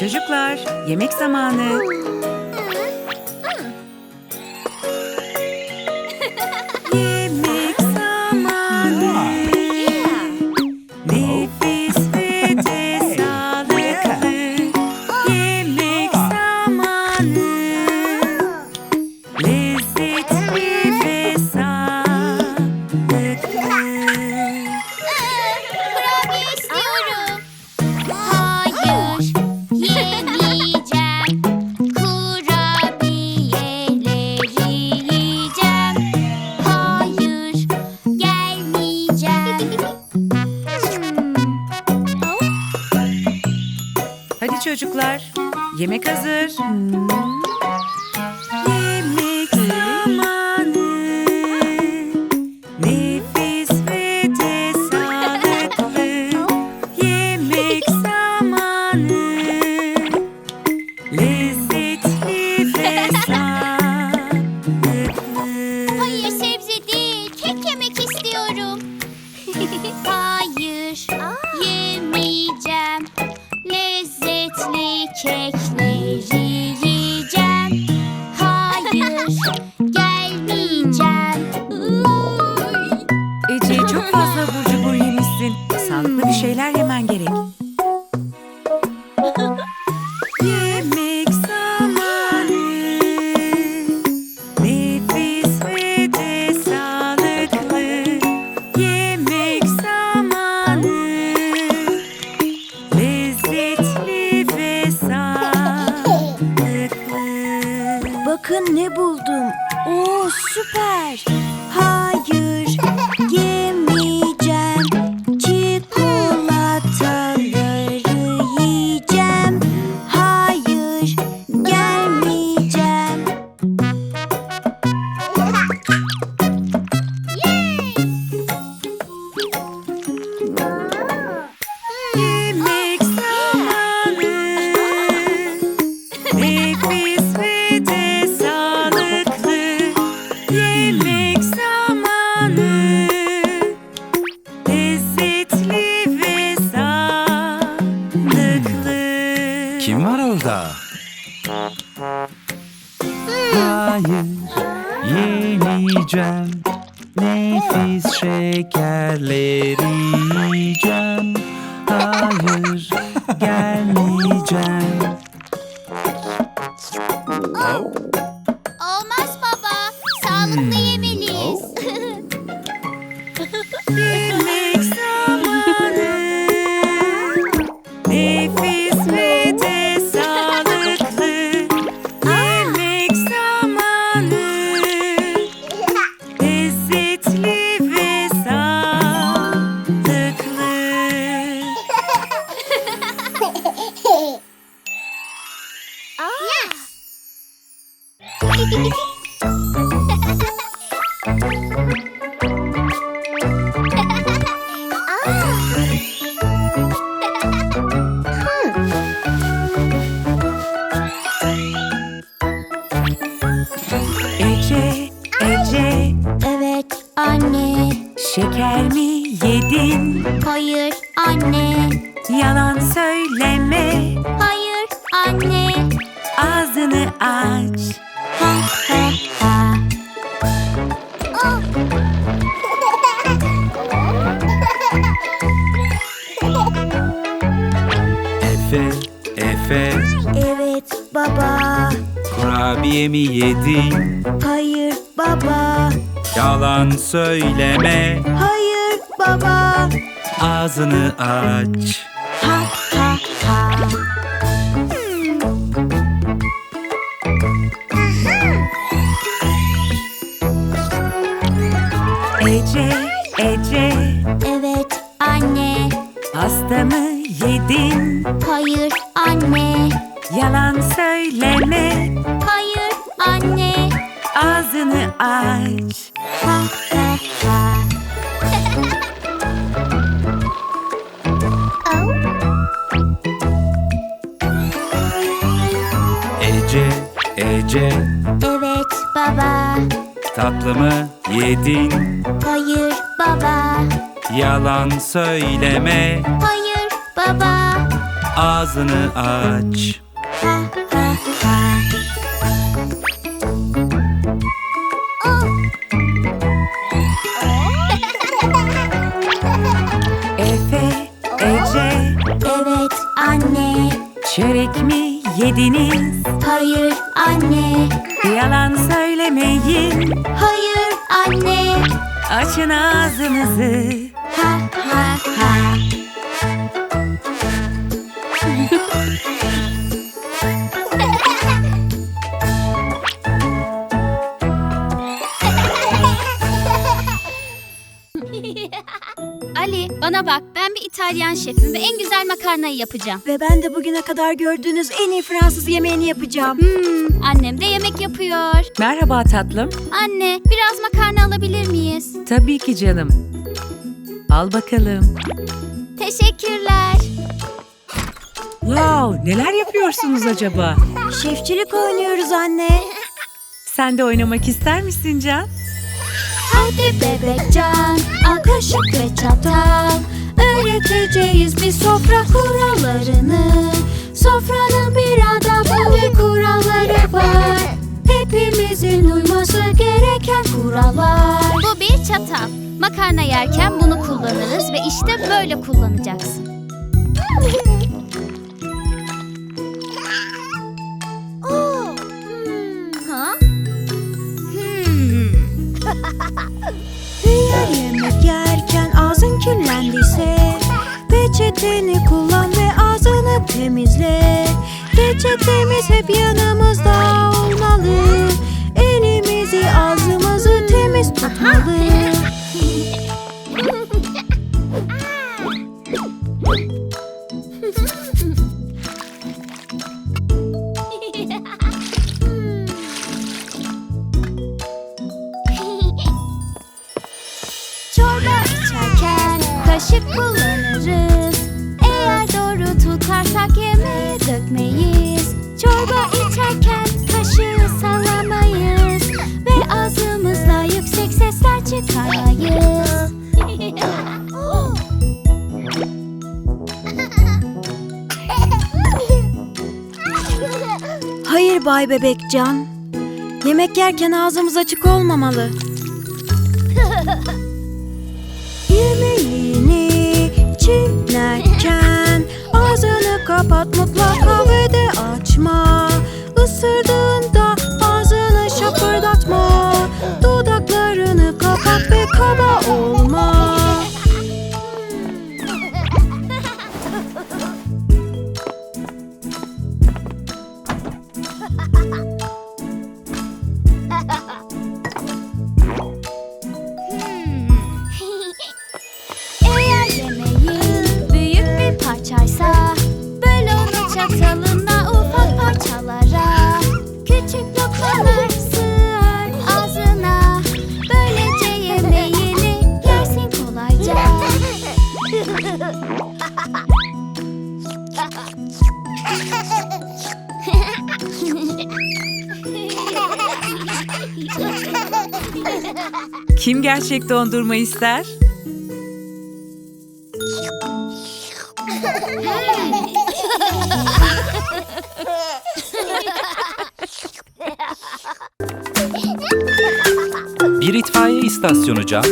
Çocuklar yemek zamanı. çocuklar. Yemek hazır. Hmm. Tchau. Hayır anne. Yalan söyleme. Hayır anne. Ağzını aç. Ha ha ha. Ah. Efe, Efe. Evet baba. Kurabiye mi yedin? Hayır baba. Yalan söyleme. Hayır ağzını aç. Ha ha ha. Ece, Ece. Evet anne. Pasta mı yedin? Hayır anne. Yalan söyleme. Hayır anne. Ağzını aç. tatlımı yedin? Hayır baba. Yalan söyleme. Hayır baba. Ağzını aç. Oh. Efe, Ece. Evet anne. Çörek mi yediniz? Hayır anne. Yalan söylemeyin. Hayır anne. Açın ağzınızı. Ha ha Ali bana bak ben bir İtalyan şefim ve en güzel makarnayı yapacağım. Ve ben de bugüne kadar gördüğünüz en iyi Fransız yemeğini yapacağım. Hmm, annem de yemek yapıyor. Merhaba tatlım. Anne biraz makarna alabilir miyiz? Tabii ki canım. Al bakalım. Teşekkürler. Wow, neler yapıyorsunuz acaba? Şefçilik oynuyoruz anne. Sen de oynamak ister misin Can? Hadi bebekcan al kaşık ve çatal. Öğreteceğiz bir sofra kurallarını. Sofranın bir adabı ve kuralları var. Hepimizin uyması gereken kurallar. Bu bir çatal. Makarna yerken bunu kullanırız ve işte böyle kullanacaksın. Eğer yemek yerken ağzın kirlendiyse Peçeteni kullan ve ağzını temizle. Peçetemiz hep yanımızda olmalı. Elimizi ağzımızı temiz tutmalı Hayır Bay Bebekcan. Yemek yerken ağzımız açık olmamalı Kim gerçek dondurma ister? Bir itfaiye istasyonu Can.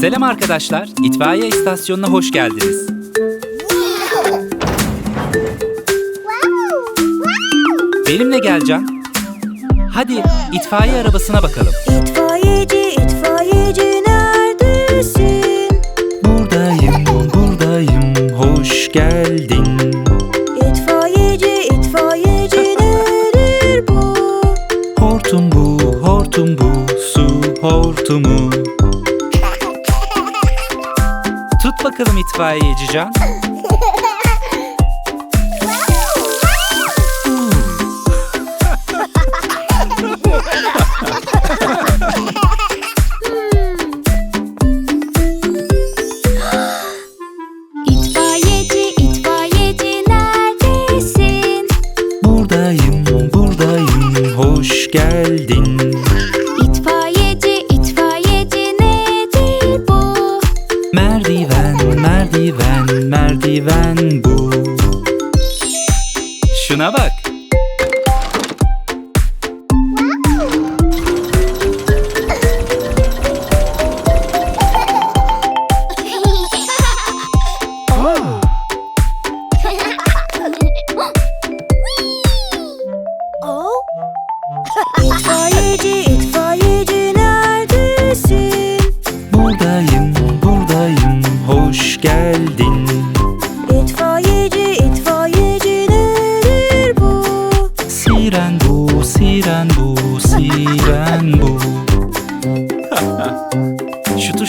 Selam arkadaşlar itfaiye istasyonuna hoş geldiniz. Benimle gel Can. Hadi itfaiye arabasına bakalım. İtfaiyeci, geldin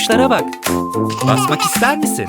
Kuşlara bak. Basmak ister misin?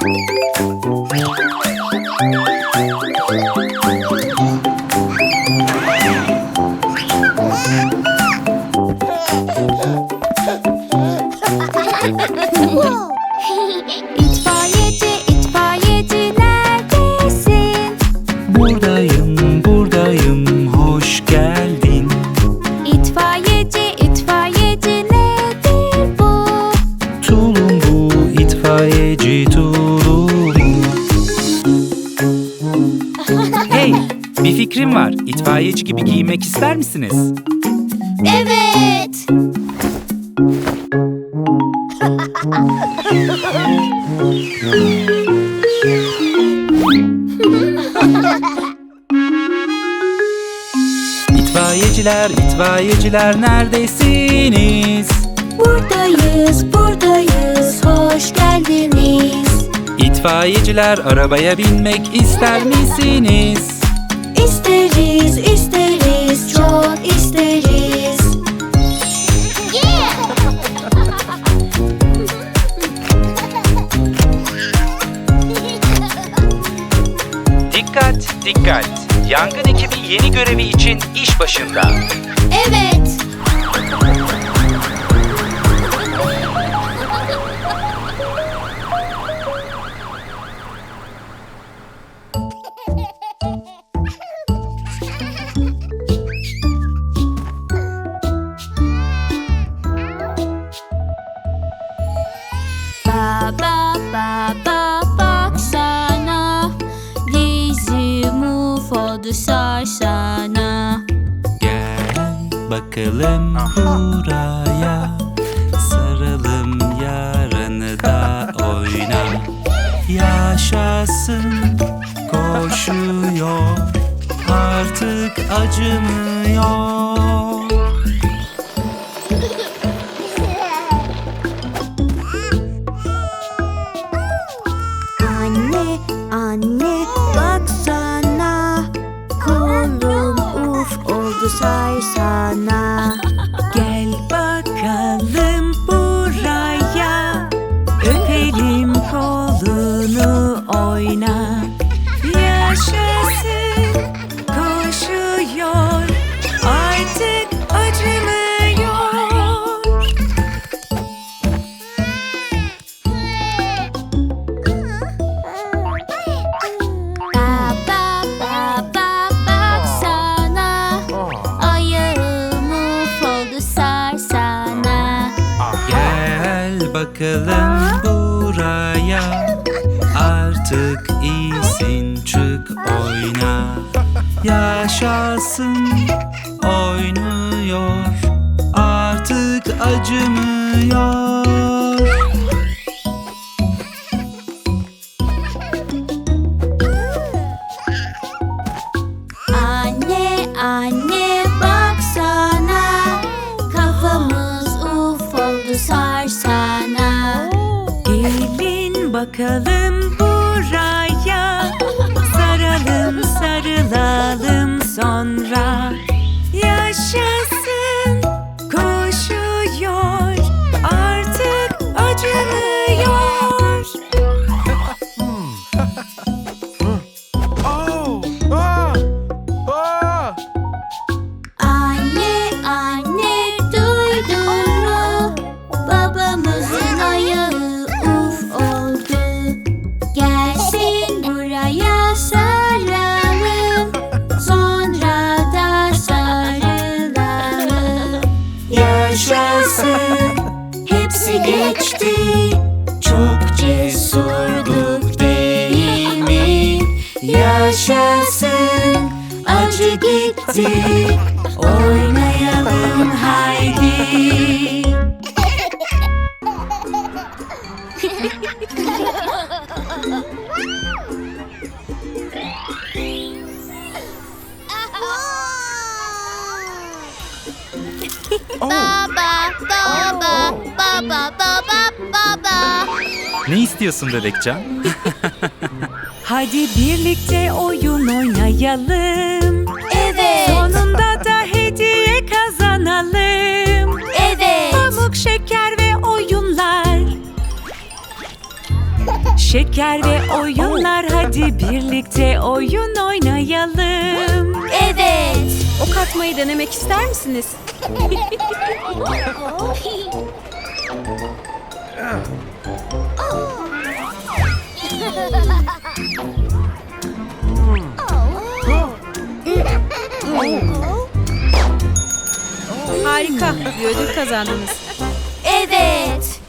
Hey, bir fikrim var. İtfaiyeci gibi giyinmek ister misiniz? Evet. İtfaiyeciler, itfaiyeciler neredesiniz? Buradayız, buradayız. Hoş geldiniz. Itfaiyeciler arabaya binmek ister misiniz? İsteriz, isteriz, çok isteriz. Dikkat, dikkat. Yangın ekibi yeni görevi için iş başında. Evet. yaşasın Koşuyor. Artık acımıyor. color. Bitti. Oynayalım haydi. Baba, baba, baba, baba, baba. Ne istiyorsun bebekcan? Hadi birlikte oyun oynayalım. Evet, Sonunda da hediye kazanalım. evet. Pamuk, şeker ve oyunlar. Şeker ve oyunlar hadi birlikte oyun oynayalım. Evet. Ok atmayı denemek ister misiniz? Harika. Bir ödül kazandınız. Evet.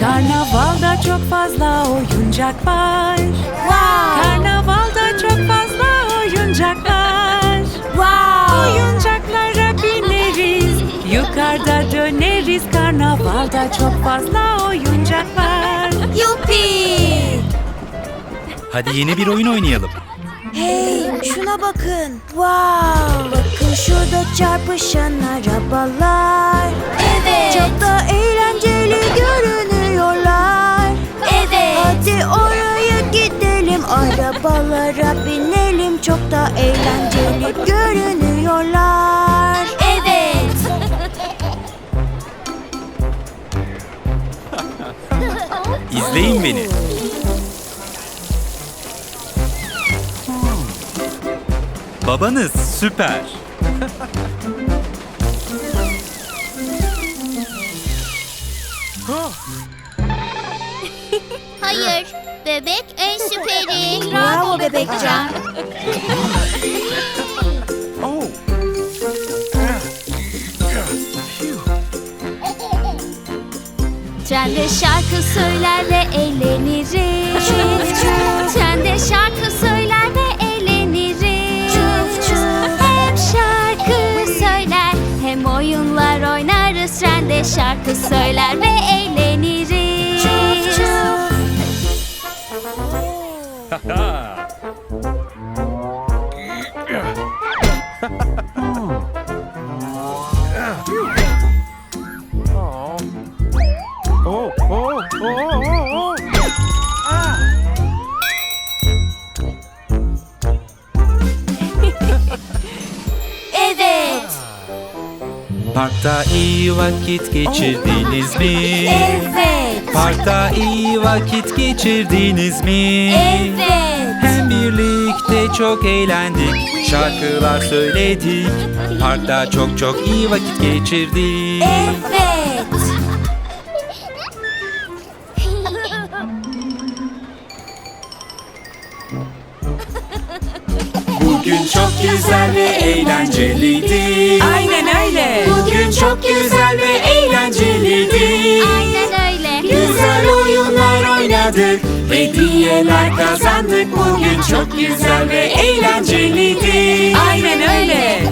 Karnavalda çok fazla oyuncak var. Wow. Karnavalda çok fazla oyuncak var. Wow. Oyuncaklara bineriz, yukarıda döneriz. Karnavalda çok fazla oyuncak var. Yupi. Hadi yeni bir oyun oynayalım. Hey şuna bakın. Wow. Bakın şurada çarpışan arabalar. Evet. Çok da eğlenceli görünüyorlar. Evet. Hadi oraya gidelim arabalara binelim çok da eğlenceli görünüyorlar. Evet. İzleyin beni. Babanız süper. Hayır. Bebek en süperi. Bravo bebekcan. Trende şarkı söyler ve eğleniriz. Trende şarkı söyler şarkı söyler ve eğleniriz. Vakit geçirdiniz mi? Evet. Parkta iyi vakit geçirdiniz mi? Evet. Hem birlikte çok eğlendik, şarkılar söyledik. Parkta çok çok iyi vakit geçirdik. Evet. Güzel ve eğlenceliydi. Aynen öyle. Bugün çok güzel ve eğlenceliydi. Aynen öyle. Güzel oyunlar oynadık, hediyeler kazandık. Bugün çok güzel ve eğlenceliydi. Aynen öyle.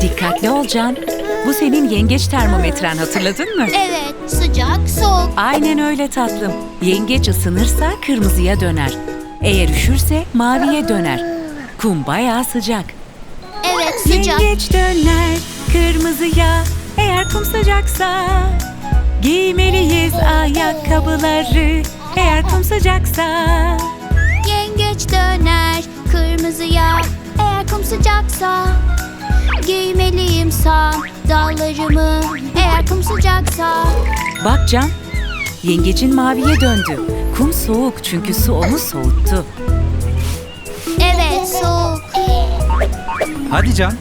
Dikkatli ol Can. Bu senin yengeç termometren hatırladın mı? Evet. Sıcak, soğuk. Aynen öyle tatlım. Yengeç ısınırsa kırmızıya döner. Eğer üşürse maviye döner. Kum bayağı sıcak. Evet, sıcak. Yengeç döner kırmızıya eğer kum sıcaksa. Giymeliyiz ayakkabıları eğer kum sıcaksa. Yengeç döner kırmızıya eğer kum sıcaksa Giymeliyim sandallarımı eğer kum sıcaksa Bak Can, yengecin maviye döndü. Kum soğuk çünkü su onu soğuttu. Evet soğuk Hadi Can,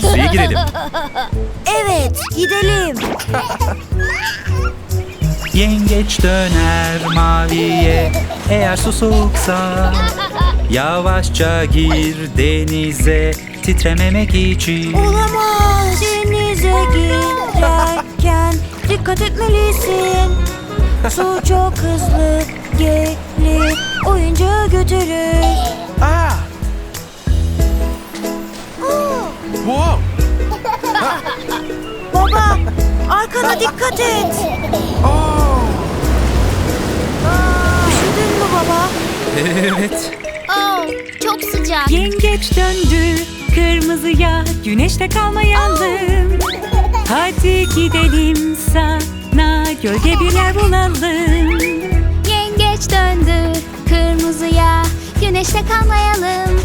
suya girelim. Evet gidelim. Yengeç döner maviye eğer su soğuksa Yavaşça gir denize titrememek için Olamaz. Denize girerken dikkat etmelisin. Su çok hızlı gelir, oyuncağı götürür. Ah! Wow! Baba, arkana dikkat et. Oh! Evet Oh, çok sıcak. Yengeç döndü kırmızıya güneşte kalmayalım Hadi gidelim sana gölge bir yer bulalım Yengeç döndü kırmızıya. Güneşte kalmayalım.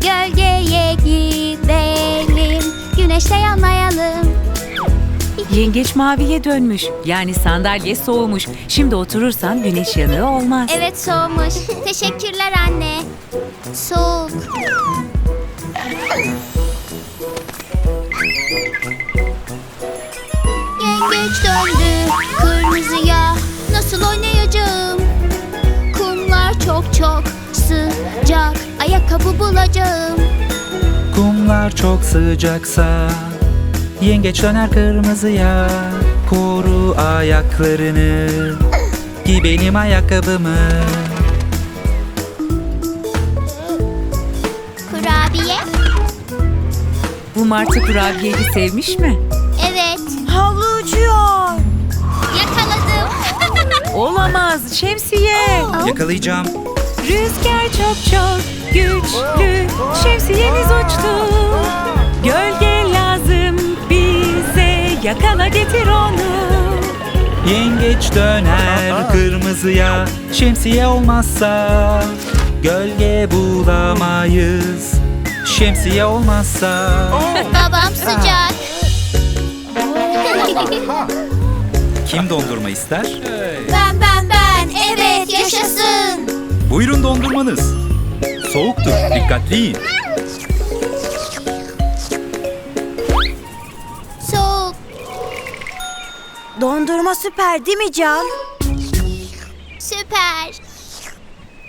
Gölgeye gidelim. Güneşte yanmayalım. Yengeç maviye dönmüş yani sandalye soğumuş Şimdi oturursan güneş yanığı olmaz Evet soğumuş. Teşekkürler anne. Soğuk. Yengeç döndü kırmızıya. Nasıl oynayacağım? Kumlar çok çok sıcak. Ayakkabı bulacağım. kumlar çok sıcaksa Yengeç döner kırmızıya Koru ayaklarını Giy benim ayakkabımı Kurabiye. Bu martı kurabiyeyi sevmiş mi? Evet. Havlu uçuyor. Yakaladım. Olamaz şemsiye Yakalayacağım Rüzgar çok çok güçlü Yengeç döner kırmızıya Şemsiye olmazsa Gölge bulamayız Şemsiye olmazsa Babam sıcak. Kim dondurma ister? ben ben ben. Evet yaşasın. Buyurun dondurmanız Soğuktur dikkatli yiyin Dondurma süper değil mi Can? Süper.